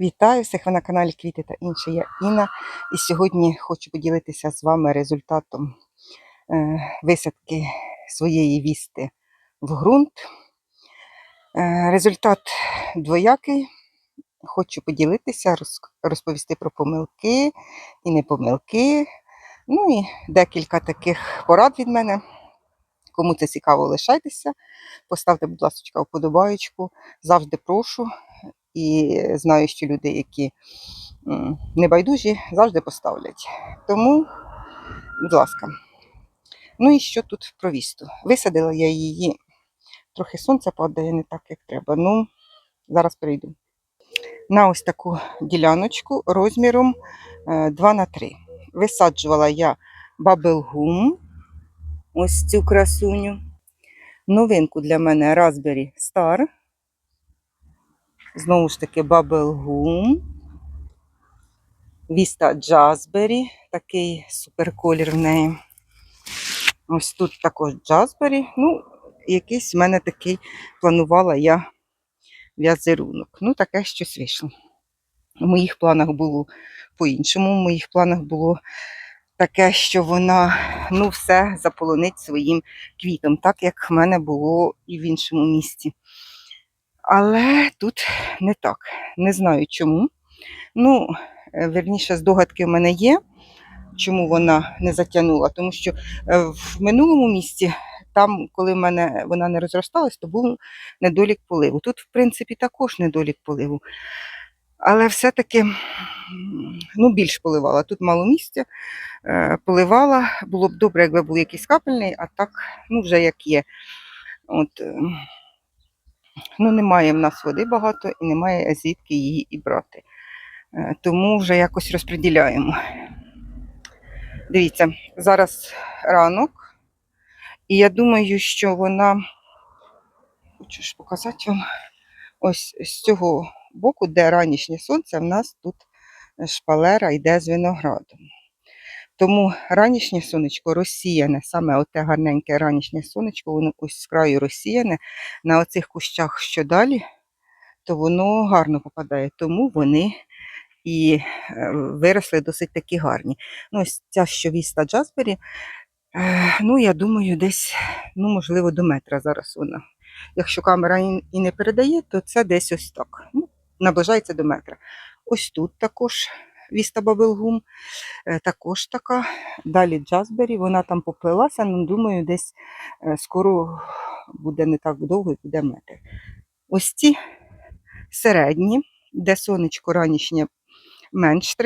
Вітаю всіх ви на каналі Квіти та інше. Я Інна. І сьогодні хочу поділитися з вами результатом е, висадки своєї вісти в ґрунт. Е, результат двоякий. Хочу поділитися, розповісти про помилки і не помилки. Ну і декілька таких порад від мене. Кому це цікаво, лишайтеся. Поставте, будь ласка, вподобаєчку. Завжди прошу. І знаю, що люди, які небайдужі, завжди поставлять. Тому, будь ласка. Ну і що тут про вісту? Висадила я її, трохи сонце падає не так, як треба. Ну, зараз перейду. На ось таку діляночку розміром 2 на 3 Висаджувала я бабелгум, ось цю красуню. Новинку для мене Raspberry Star. Знову ж таки, бабелгум. Віста Джазбері, такий суперколір в неї. Ось тут також Джазбері. Ну, якийсь в мене такий планувала я в'язерунок. Ну, таке щось вийшло. В моїх планах було по-іншому. В моїх планах було таке, що вона ну, все заполонить своїм квітом, так як в мене було і в іншому місці. Але тут не так. Не знаю чому. Ну, е, верніше, здогадки в мене є, чому вона не затягнула. Тому що е, в минулому місці, там, коли в мене вона не розросталась, то був недолік поливу. Тут, в принципі, також недолік поливу. Але все-таки ну, більш поливала. Тут мало місця, е, поливала. Було б добре, якби був якийсь капельний, а так, ну, вже як є. От, е, ну, немає в нас води багато і немає звідки її і брати. Е, Тому вже якось розподіляємо. Дивіться, зараз ранок, і я думаю, що вона, хочу ж показати вам, ось з цього боку, де ранішнє сонце, в нас тут шпалера йде з виноградом. Тому ранішнє сонечко розсіяне, саме оте гарненьке ранішнє сонечко, воно ось з краю розсіяне. На оцих кущах, що далі, то воно гарно попадає, тому вони і е, виросли досить такі гарні. Ну, ось ця що віста Джазбері, е, ну, я думаю, десь, ну, можливо, до метра зараз вона. Якщо камера і- не передає, то це десь ось так. Ну, наближається до метра. Ось тут також віста Бабелгум, е, також така. Далі Джазбері, вона там поплилася, ну, думаю, десь е, скоро буде не так довго і буде метр. Ось ці середні, де сонечко ранішнє менш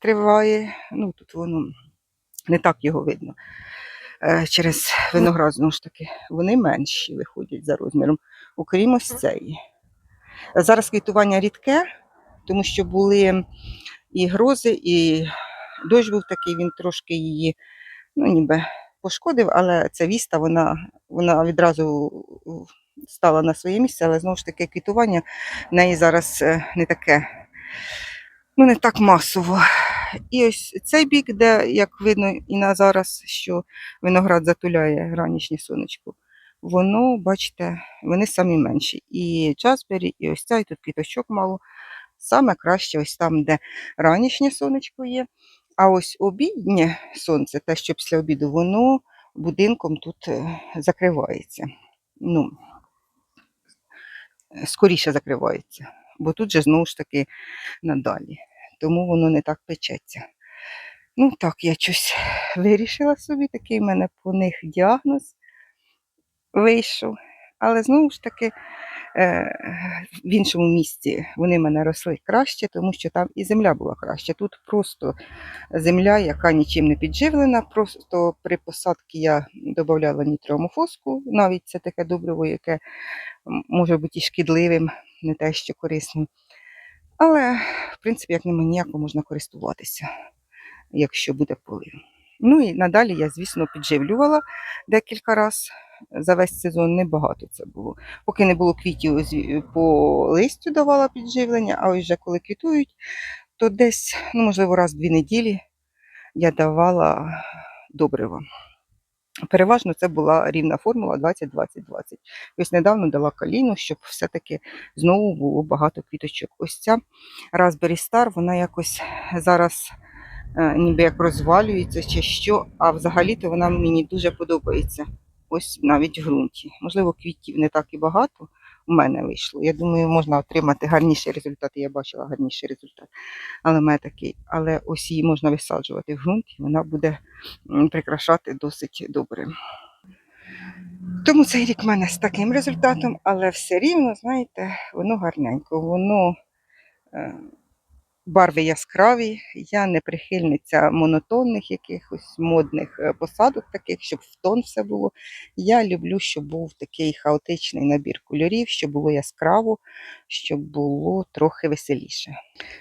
триває. Ну, тут воно не так його видно. Е, Через виноград, знову ж таки, вони менші виходять за розміром, окрім ось цієї. Зараз квітування рідке, тому що були і грози, і дощ був такий, він трошки її ну, ніби пошкодив, але ця віста, вона, вона відразу стала на своє місце, але знову ж таки квітування в неї зараз е, не таке, ну не так масово. І ось цей бік, де, як видно і на зараз, що виноград затуляє ранішнє сонечко, воно, бачите, вони самі менші. І Джазбері, і ось цей тут квіточок мало. Саме краще ось там, де ранішнє сонечко є. А ось обіднє сонце, те, що після обіду, воно будинком тут е, закривається. Ну, скоріше закривається, бо тут же знову ж таки надалі. Тому воно не так печеться. Ну так, я щось вирішила собі, такий в мене по них діагноз вийшов. Але знову ж таки, в іншому місці вони мене росли краще, тому що там і земля була краще. Тут просто земля, яка нічим не підживлена. Просто при посадці я додавала нітромофоску, навіть це таке добриво, яке може бути і шкідливим, не те, що корисним. Але, в принципі, як нема ніяко можна користуватися, якщо буде полив. Ну і надалі я, звісно, підживлювала декілька разів. За весь сезон небагато це було. Поки не було квітів, по листю давала підживлення, а ось вже коли квітують, то десь, ну, можливо, раз в дві неділі я давала добрива. Переважно це була рівна формула 20-20-20. Ось недавно дала каліну, щоб все-таки знову було багато квіточок. Ось ця Raspberry Star, вона якось зараз е, ніби як розвалюється чи що, а взагалі-то вона мені дуже подобається. Ось навіть в ґрунті. Можливо, квітів не так і багато у мене вийшло. Я думаю, можна отримати гарніший результат. Я бачила гарніший результат. Але в мене такий. Але ось її можна висаджувати в ґрунт, і вона буде прикрашати досить добре. Тому цей рік в мене з таким результатом, але все рівно, знаєте, воно гарненько, воно е, барви яскраві. Я не прихильниця монотонних якихось модних е, посадок, таких, щоб в тон все було. Я люблю, щоб був такий хаотичний набір кольорів, щоб було яскраво, щоб було трохи веселіше.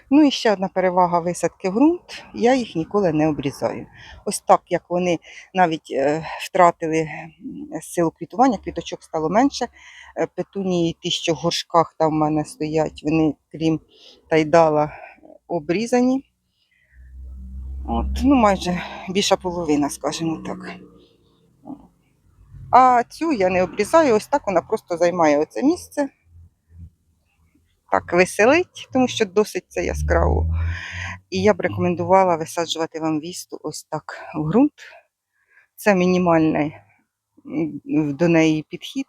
Ну і ще одна перевага висадки ґрунт, я їх ніколи не обрізаю. Ось так, як вони навіть е, втратили силу квітування, квіточок стало менше. Е, Петунії, ті, що горшках там в мене стоять, вони, крім тайдала, обрізані. От, ну, майже більша половина, скажімо так. А цю я не обрізаю, ось так вона просто займає оце місце. Так веселить, тому що досить це яскраво. І я б рекомендувала висаджувати вам вісту ось так в ґрунт. Це мінімальний до неї підхід.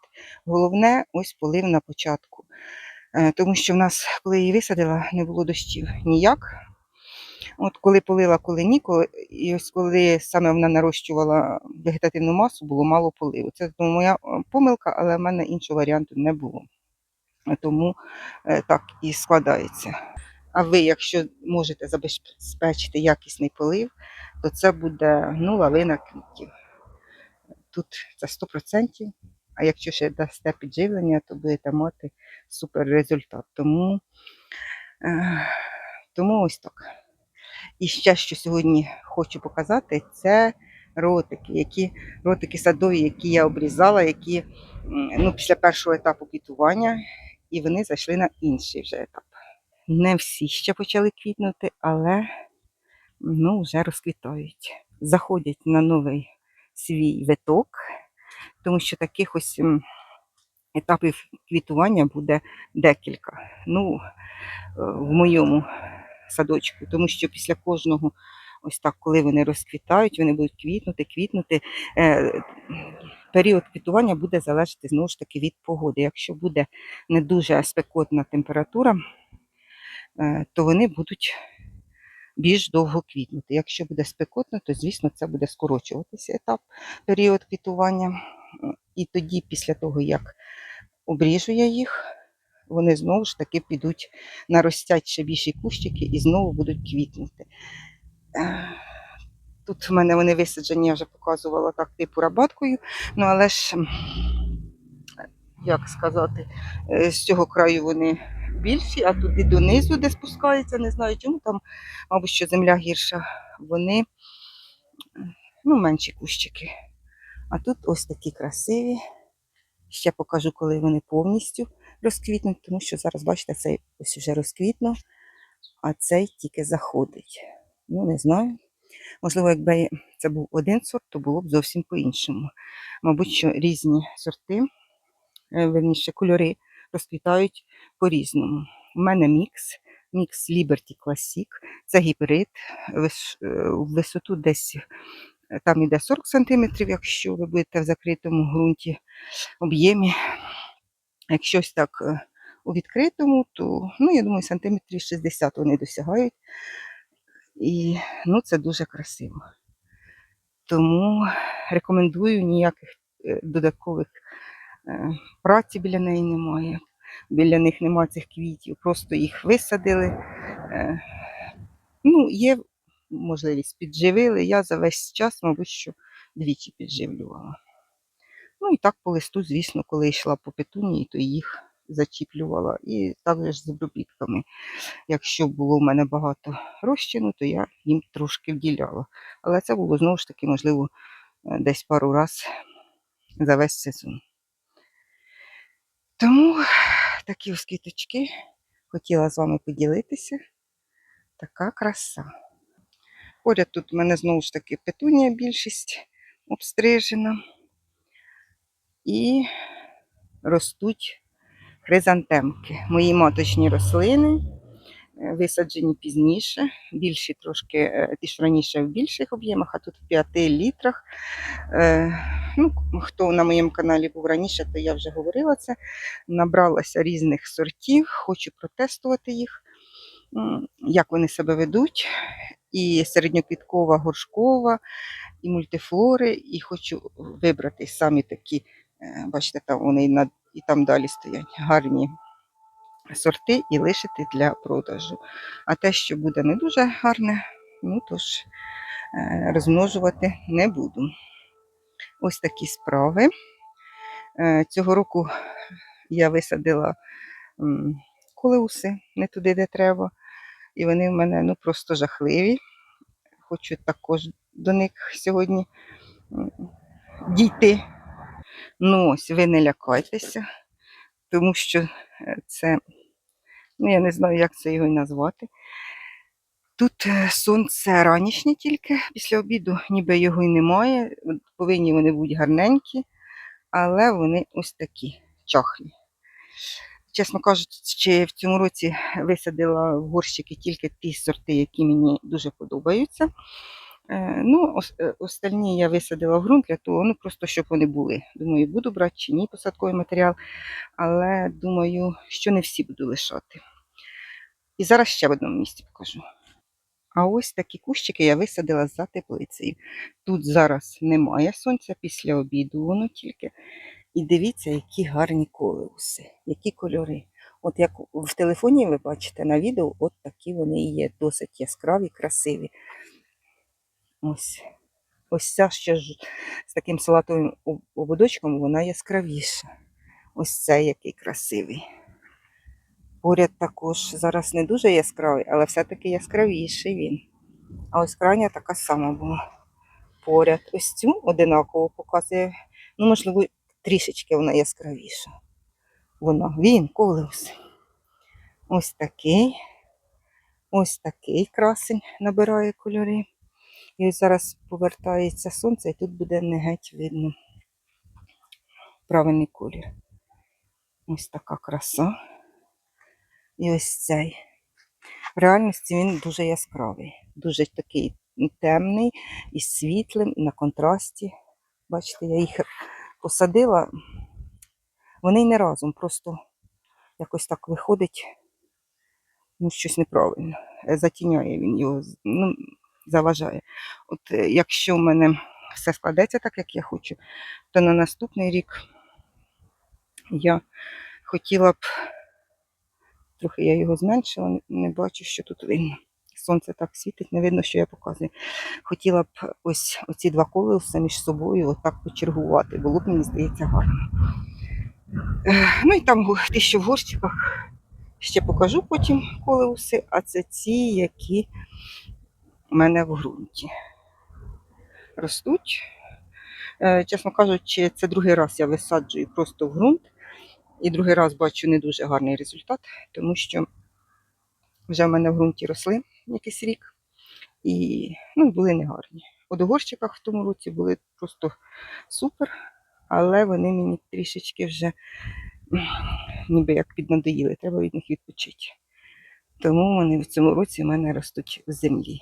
Головне ось полив на початку. Е, Тому що в нас, коли її висадила, не було дощів ніяк. От коли полила, коли ні, коли, і ось коли саме вона нарощувала вегетативну масу, було мало поливу. Це ну, моя е, помилка, але в мене іншого варіанту не було. Е, Тому так і складається. А ви, якщо можете забезпечити якісний полив, то це буде ну, лавина квітів. Тут це 100%. А якщо ще дасте підживлення, то будете мати супер результат. Тому, е, тому ось так. І ще, що сьогодні хочу показати, це ротики, які, ротики садові, які я обрізала, які ну, після першого етапу квітування, і вони зайшли на інший вже етап. Не всі ще почали квітнути, але ну, вже розквітають. Заходять на новий свій виток, тому що таких ось етапів квітування буде декілька. Ну, е, в моєму садочку, тому що після кожного, ось так, коли вони розквітають, вони будуть квітнути, квітнути. Е, Період квітування буде залежати знову ж таки від погоди. Якщо буде не дуже спекотна температура, е, то вони будуть більш довго квітнути. Якщо буде спекотно, то звісно це буде скорочуватися етап, період квітування. І тоді, після того, як обріжу я їх, вони знову ж таки підуть, наростять ще більші кущики і знову будуть квітнути. Тут в мене вони висаджені, я вже показувала так, типу рабаткою. Ну, але ж, як сказати, е, з цього краю вони більші, а туди донизу, де спускаються, не знаю чому, там, мабуть, що земля гірша, вони ну, менші кущики. А тут ось такі красиві. Ще покажу, коли вони повністю розквітнуть, тому що зараз, бачите, цей ось вже розквітнув, а цей тільки заходить. Ну, не знаю. Можливо, якби це був один сорт, то було б зовсім по-іншому. Мабуть, що різні сорти, е, верніше, кольори розквітають по-різному. У мене мікс, мікс Liberty Classic, це гібрид, е, в висоту десь там іде 40 см, якщо ви будете в закритому ґрунті об'ємі. Якщо ось так е, у відкритому, то ну, я думаю, сантиметрів 60 вони досягають. І ну, це дуже красиво. Тому рекомендую ніяких е, додаткових е, праці біля неї немає. Біля них немає цих квітів, просто їх висадили. Е, Ну, є можливість підживили. Я за весь час, мабуть, що двічі підживлювала. Ну і так по листу, звісно, коли йшла по петунії, то їх зачіплювала. І також з обробітками. Якщо було в мене багато розчину, то я їм трошки вділяла. Але це було знову ж таки, можливо, е, десь пару раз за весь сезон. Тому такі ось квіточки хотіла з вами поділитися. Така краса. Поряд тут в мене знову ж таки петунія більшість. обстрижена. І ростуть хризантемки. Мої маточні рослини е, висаджені пізніше, більші трошки, е, ті ж раніше в більших об'ємах, а тут в 5 літрах. Е, Ну, хто на моєму каналі був раніше, то я вже говорила це. Набралася різних сортів, хочу протестувати їх, як вони себе ведуть. І середньоквіткова, горшкова, і мультифлори, і хочу вибрати самі такі, е, бачите, там вони і, там далі стоять гарні сорти і лишити для продажу. А те, що буде не дуже гарне, ну то ж е, розмножувати не буду. Ось такі справи. Е, Цього року я висадила колеуси не туди, де треба. І вони в мене ну, просто жахливі. Хочу також до них сьогодні дійти. Ну ось, ви не лякайтеся, тому що е, це, ну я не знаю, як це його назвати. Тут е, сонце ранішнє тільки, після обіду ніби його й немає. Повинні вони бути гарненькі, але вони ось такі чахлі. Чесно кажучи, в цьому році висадила в горщики тільки ті сорти, які мені дуже подобаються. Е, Ну, е, остальні я висадила в ґрунт для того, ну просто щоб вони були. Думаю, буду брати чи ні посадковий матеріал, але думаю, що не всі буду лишати. І зараз ще в одному місці покажу. А ось такі кущики я висадила за теплицею. Тут зараз немає сонця, після обіду воно тільки. І дивіться, які гарні колеуси, які кольори. От як в телефоні ви бачите на відео, от такі вони і є, досить яскраві, красиві. Ось. Ось ця ще ж з таким салатовим об- ободочком, вона яскравіша. Ось цей який красивий. Поряд також зараз не дуже яскравий, але все-таки яскравіший він. А ось крайня така сама була. Поряд. Ось цю одинаково показує. Ну, можливо, трішечки вона яскравіша. Вона, він, колеус. Ось такий. Ось такий красень набирає кольори. І зараз повертається сонце, і тут буде не геть видно правильний колір. Ось така краса. І ось цей. В реальності він дуже яскравий, дуже такий темний і світлим, і на контрасті. Бачите, я їх посадила. Вони й не разом, просто якось так виходить, ну, щось неправильно. Е, Затіняє він його, ну, заважає. От е, якщо в мене все складеться так, як я хочу, то на наступний рік я хотіла б, трохи я його зменшила, не- бачу, що тут видно. Сонце так світить, не видно, що я показую. Хотіла б ось оці два колеса між собою отак почергувати. Було б, мені здається, гарно. Е, Ну і там ті, що в горщиках, ще покажу потім колеуси, а це ці, які у мене в ґрунті ростуть. Е, Чесно кажучи, це другий раз я висаджую просто в ґрунт. І другий раз бачу не дуже гарний результат, тому що вже в мене в ґрунті росли якийсь рік і ну, були негарні. У горщиках в тому році були просто супер, але вони мені трішечки вже ніби як піднадоїли, треба від них відпочити. Тому вони в цьому році в мене ростуть в землі.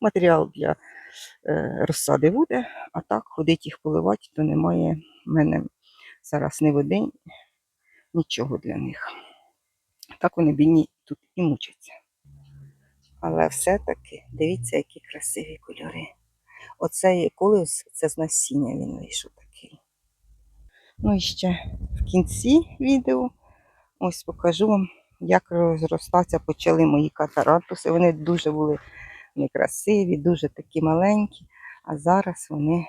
Матеріал для е, розсади буде, а так ходить їх поливати, то немає в мене зараз ні води, нічого для них. Так вони бідні тут і мучаться. Але все-таки дивіться, які красиві кольори. Оцей колес, це з насіння він вийшов такий. Ну і ще в кінці відео ось покажу вам, як розростатися почали мої катарантуси. Вони дуже були некрасиві, дуже такі маленькі, а зараз вони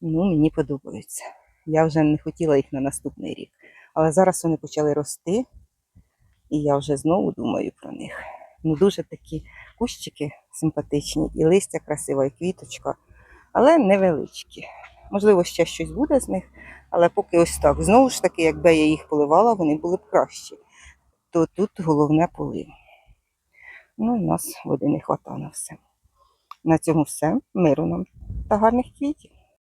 ну, мені подобаються. Я вже не хотіла їх на наступний рік. Але зараз вони почали рости, і я вже знову думаю про них. Ну, дуже такі кущики симпатичні, і листя красива, і квіточка, але невеличкі. Можливо, ще щось буде з них, але поки ось так. Знову ж таки, якби я їх поливала, вони були б кращі. То тут головне полив. Ну, у нас води не вистачає на все. На цьому все. Миру нам та гарних квітів.